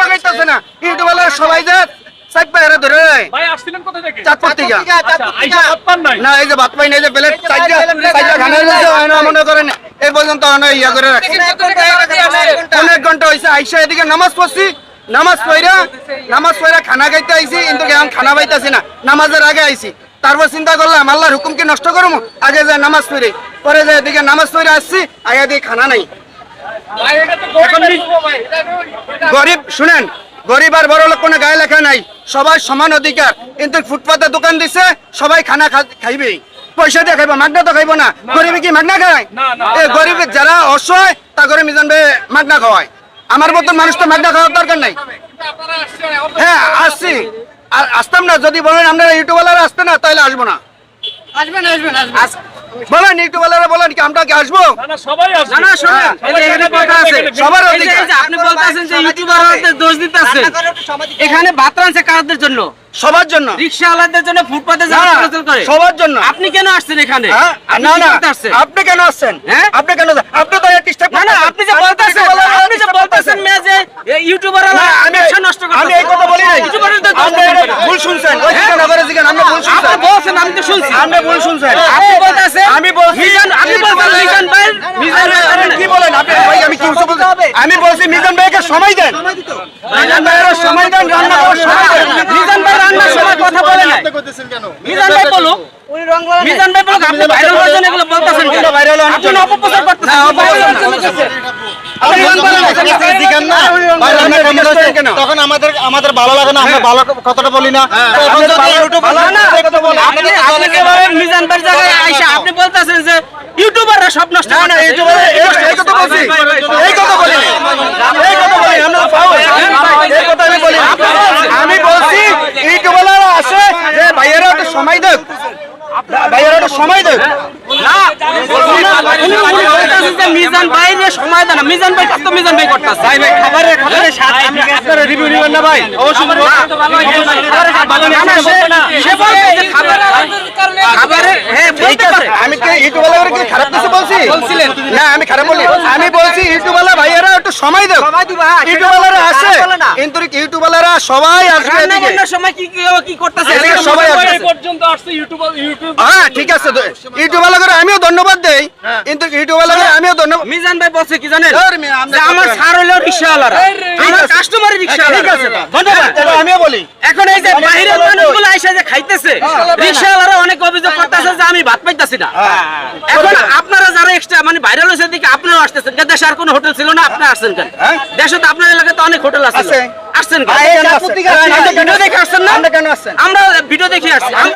বাগাইতেছে না। সবাই যে সাইড পায়ে ধরে ভাই আসছিলেন কোথা থেকে? চাঁদপুর থেকে। আচ্ছা আইসা ভাত পান নাই? না এই যে ভাত পাই না এই যে প্লেট চারটা চারটা খানা রয়েছে হয় না মনে করেন এই পর্যন্ত হয় না ইয়া করে রাখছি অনেক ঘণ্টা। হয়েছে আইসা এদিকে নামাজ পড়ছি। নামাজ পড়া নামাজ পড়া খানা খাইতে আইছি কিন্তু এখন খানা পাইতাছি না। নামাজের আগে আইছি। তারপর চিন্তা করলাম আল্লাহর হুকুমকে নষ্ট করব আগে যায় নামাজ পড়ে। পরে যায় এদিকে নামাজ পড়ে আসছি আয়া দিয়ে খানা নাই। ভাই এটা তো এখন গরিব গরিব শুনেন গরিব আর বড় লোক কোনো গায়ে লেখা নাই। সবাই সমান অধিকার। কিন্তু ফুটপাতে দোকান দিছে সবাই খানা খাইবে পয়সা দিয়ে খাইবো মাগনা তো খাইবো না। গরিবে কি মাগনা খায়? না, না, এ না, গরিব যারা অসহায় তা করে মিজান ভাই মাগনা খাওয়ায়। আমার মতন মানুষ তো মাগনা খাওয়ার দরকার নাই। হ্যাঁ আসছি। আর আসতাম না যদি বলেন আপনারা ইউটিউবালারা আসতে না তাহলে আসব না। আসবেন আসবেন আসবেন। বলেন ইউটিউবালারা বলেন কি আমরা কি আসব? না, না, সবাই আসবে। না, না, শোনেন, এই কথা আছে। সবার বলতেছেন যে ইউটিউবারদের দোষ দিতেছেন। এখানে ভাত রানছে কাদের জন্য? সবার জন্য। রিক্সাওয়ালাদের জন্য ফুটপাতে যারা চলাচল করে। সবার জন্য। আপনি কেন আসছেন এখানে? হ্যাঁ? না না আপনি কেন আসছেন? হ্যাঁ? আপনি কেন আপনি তো ডিস্টার্ব না না আপনি যে বলতেছেন আপনি যে বলতেছেন মেয়ে যে ইউটিউবাররা আমি ব্যবসা নষ্ট করতেছে। আমি এই কথা বলি নাই। ইউটিউবারদের। ভুল শুনছেন। ওই ঠিকানা করে জিজ্ঞেস আপনি ভুল আপনি বলছেন আমি তো শুনছি। আপনি ভুল শুনছেন। আপনি বলতেছেন আমি বলছি মিজান আপনি বলতেন মিজান ভাই মিজান ভাই আপনি কি বলেন আপনি আমি বলছি আমি বলছি মিজান ভাইকে সময় দেন। মিজান ভাইয়ের সময় দেন রান্না করার সময় দেন। মিজান ভাই রান্নার সময় কথা বলে না মিজান ভাই বলুক। মিজান ভাই বলুক আপনি ভাইরাল জন্য এগুলো বলতেছেন কেন? আমরা viral আপনি অপপ্রচার করতেছেন অপপ্রচার রান্না তখন আমাদের আমাদের ভালো লাগে না আমরা ভালো কথাটা বলি না। আপনি বলতেছেন যে ইউটিউবাররা সব নষ্ট না না বলছি এই কথা বলি এই কথা বলি আমরা পাও এই কথা আমি বলি আমি বলছি ইউটিউবাররা আসে যে ভাইয়েরা একটু সময় দেখ ভাইয়েরা একটু সময় দেখ মিজান ভাই যে সময় দেন মিজান ভাই কাজ তো মিজান ভাই করতেছে ভাই ভাই খাবারের খাবারের স্বাদ আপনারা রিভিউ নেবেন না ভাই অবশ্যই সে বলছে যে খাবার খাবারের হ্যাঁ ঠিক বলতে আছে পারে আমি কি ইউটিউবাররা কি খারাপ কিছু বলছি না আমি খারাপ বলি আমি বলছি ইউটিউবাররা ভাইয়েরা একটু সময় দেখ ইউটিউবাররা আসে কিন্তু ইউটিউবাররা সবাই আসবে এদিকে। সময় কি কি কি করতেছে? সবাই আসবে। পর্যন্ত আসছে ইউটিউব ইউটিউব। হ্যাঁ ঠিক আছে। ইউটিউবাররা আমিও ধন্যবাদ দেই। কিন্তু ইউটিউবাররা আমিও ধন্যবাদ মিজান ভাই বলছে কি জানেন? ধর মিয়া, আমরা যে আমার কথা- হলো রিক্সাওয়ালারা। আমার কাস্টমার রিক্সাওয়ালা ঠিক আছে। ধন্যবাদ। আমিও বলি। এখন এই যে বাইরের মানুষগুলো আইসা যে খাইতেছে রিক্সাওয়ালারা অনেক অভিযোগ করতেছে যে আমি ভাত পাইতাছি না। এখন আপনারা যারা এক্সট্রা মানে ভাইরাল হয়েছে দিকে আপনারাও আসতেছেন কেন? দেশে আর কোনো হোটেল ছিল না আপনি আসছেন কেন? হ্যাঁ? দেশে তো আপনার এলাকাতে অনেক হোটেল আছে। আসছেন কেন? ভিডিও দেখে আসছেন না? কেন আমরা ভিডিও দেখে আসছি।